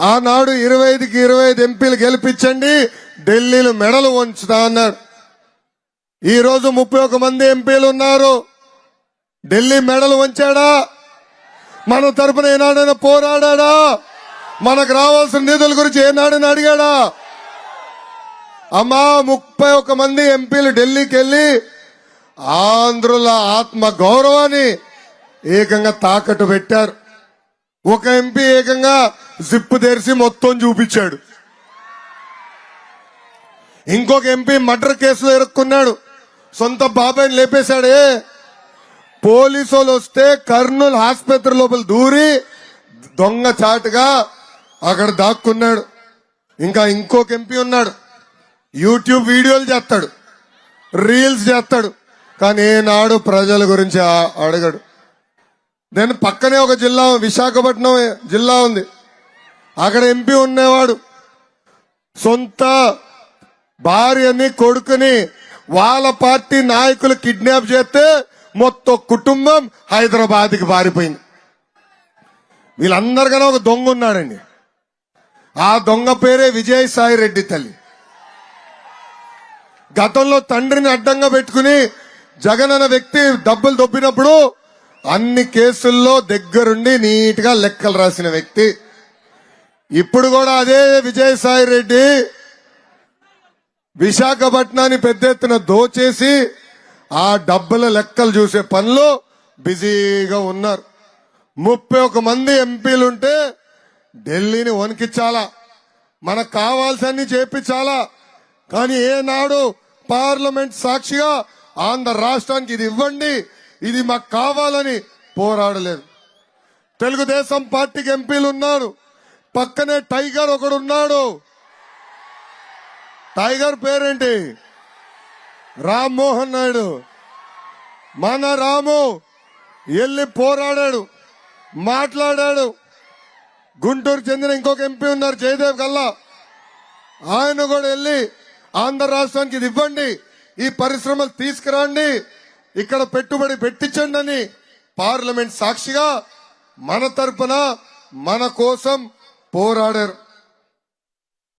ఆనాడు ఇరవై ఐదుకి ఇరవై ఐదు ఎంపీలు గెలిపించండి ఢిల్లీలో మెడలు వంచుతా అన్నాడు. ఈ రోజు ముప్పై ఒక మంది ఎంపీలు ఉన్నారు. ఢిల్లీ మెడలు వంచాడా? మన తరపున ఏనాడైనా పోరాడా మనకు రావాల్సిన నిధుల గురించి ఏనాడని అడిగాడా? అమ్మా ముప్పై ఒక మంది ఎంపీలు ఢిల్లీకి వెళ్ళి ఆంధ్రుల ఆత్మ గౌరవాన్ని ఏకంగా తాకట్టు పెట్టారు. ఒక ఎంపీ ఏకంగా జిప్పు తెరిచి మొత్తం చూపించాడు. ఇంకొక ఎంపీ మర్డర్ కేసులో ఇరుక్కున్నాడు. సొంత బాబాయ్ని లేపేశాడే. పోలీసు వాళ్ళు వస్తే కర్నూలు ఆసుపత్రి లోపల దూరి దొంగ చాటుగా అక్కడ దాక్కున్నాడు. ఇంకా ఇంకొక ఎంపీ ఉన్నాడు. యూట్యూబ్ వీడియోలు చేస్తాడు. రీల్స్ చేస్తాడు. కానీ ఏనాడు ప్రజల గురించి అడగడు. నేను పక్కనే ఒక జిల్లా విశాఖపట్నం జిల్లా ఉంది. అక్కడ ఎంపీ ఉన్నవాడు. సొంత భార్యని కొడుకుని వాళ్ళ పార్టీ నాయకులు కిడ్నాప్ చేస్తే మొత్తం కుటుంబం హైదరాబాద్కి పారిపోయింది. వీళ్ళందరికన్నా ఒక దొంగ ఉన్నాడండి. ఆ దొంగ పేరే విజయసాయి రెడ్డి తల్లి. గతంలో తండ్రిని అడ్డంగా పెట్టుకుని జగన్ అన్న వ్యక్తి డబ్బులు దొబ్బినప్పుడు అన్ని కేసుల్లో దగ్గరుండి నీట్గా లెక్కలు రాసిన వ్యక్తి. ఇప్పుడు కూడా అదే విజయసాయి రెడ్డి విశాఖపట్నాన్ని పెద్ద ఎత్తున దోచేసి ఆ డబ్బుల లెక్కలు చూసే పనిలో బిజీగా ఉన్నారు. ముప్పై ఒక మంది ఎంపీలుంటే ఢిల్లీని వణికించాలా? మనకు కావాల్సన్ని చేపించాలా? కానీ ఏనాడు పార్లమెంట్ సాక్షిగా ఆంధ్ర రాష్ట్రానికి ఇది ఇవ్వండి ఇది మాకు కావాలని పోరాడలేదు. తెలుగుదేశం పార్టీకి ఎంపీలు ఉన్నారు. పక్కనే టైగర్ ఒకడు ఉన్నాడు టైగర్ పేరేంటి? రామ్మోహన్ నాయుడు. మన రాము వెళ్ళి పోరాడాడు మాట్లాడాడు. గుంటూరు చెందిన ఇంకొక ఎంపీ ఉన్నారు జయదేవ్ గల్లా. ఆయన కూడా వెళ్ళి ఆంధ్ర రాష్ట్రానికి ఇది ఇవ్వండి ఈ పరిశ్రమలు తీసుకురండి ఇక్కడ పెట్టుబడి పెట్టించండి అని పార్లమెంట్ సాక్షిగా మన తరపున మన కోసం போராடர்